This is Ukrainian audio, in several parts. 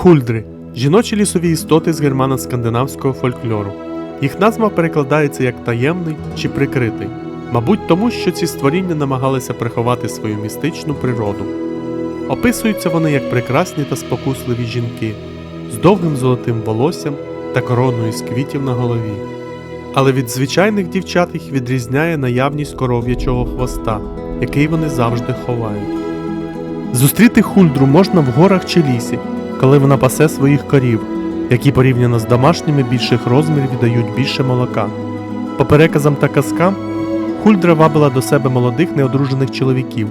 Хульдри жіночі лісові істоти з германо-скандинавського фольклору. Їх назва перекладається як таємний чи прикритий, мабуть, тому що ці створіння намагалися приховати свою містичну природу. Описуються вони як прекрасні та спокусливі жінки з довгим золотим волоссям та короною з квітів на голові. Але від звичайних дівчат їх відрізняє наявність коров'ячого хвоста, який вони завжди ховають. Зустріти хульдру можна в горах чи лісі, коли вона пасе своїх корів, які порівняно з домашніми більших розмірів дають більше молока. По переказам та казкам, хульдра вабила до себе молодих неодружених чоловіків,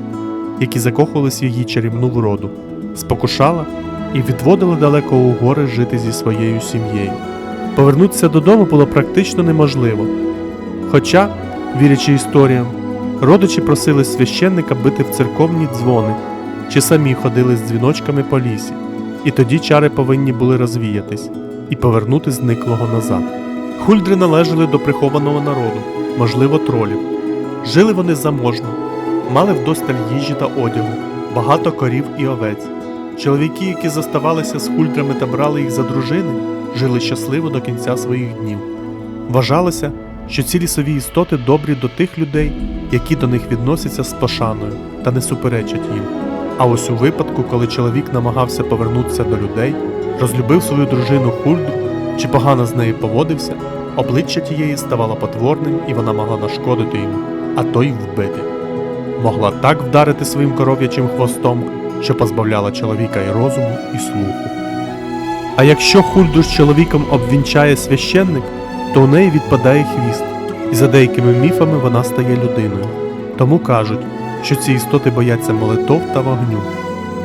які закохувались в її чарівну вроду, спокушала і відводила далеко у гори жити зі своєю сім'єю. Повернутися додому було практично неможливо. Хоча, вірячи історіям, родичі просили священника бити в церковні дзвони чи самі ходили з дзвіночками по лісі, і тоді чари повинні були розвіятись і повернути зниклого назад. Хульдри належали до прихованого народу, можливо, тролів. Жили вони заможно, мали вдосталь їжі та одягу, багато корів і овець. Чоловіки, які заставалися з хульдрами та брали їх за дружини, жили щасливо до кінця своїх днів. Вважалося, що ці лісові істоти добрі до тих людей, які до них відносяться з пошаною та не суперечать їм. А ось у випадку, коли чоловік намагався повернутися до людей, розлюбив свою дружину Хульду чи погано з нею поводився, обличчя тієї ставало потворним і вона могла нашкодити йому, а то й вбити. Могла так вдарити своїм коров'ячим хвостом, що позбавляла чоловіка і розуму, і слуху. А якщо хульду з чоловіком обвінчає священник, то у неї відпадає хвіст, і за деякими міфами вона стає людиною. Тому кажуть, що ці істоти бояться молитов та вогню.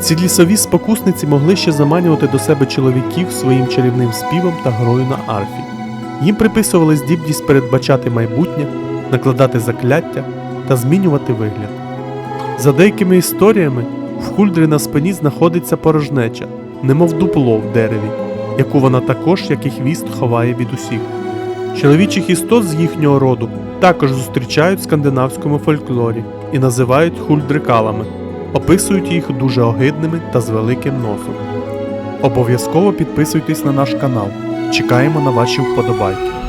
Ці лісові спокусниці могли ще заманювати до себе чоловіків своїм чарівним співом та грою на арфі. Їм приписували здібність передбачати майбутнє, накладати закляття та змінювати вигляд. За деякими історіями, в хульдри на спині знаходиться порожнеча, немов дупло в дереві, яку вона також, як і хвіст, ховає від усіх. Чоловічих істот з їхнього роду також зустрічають в скандинавському фольклорі і називають хульдрикалами, описують їх дуже огидними та з великим носом. Обов'язково підписуйтесь на наш канал. Чекаємо на ваші вподобайки.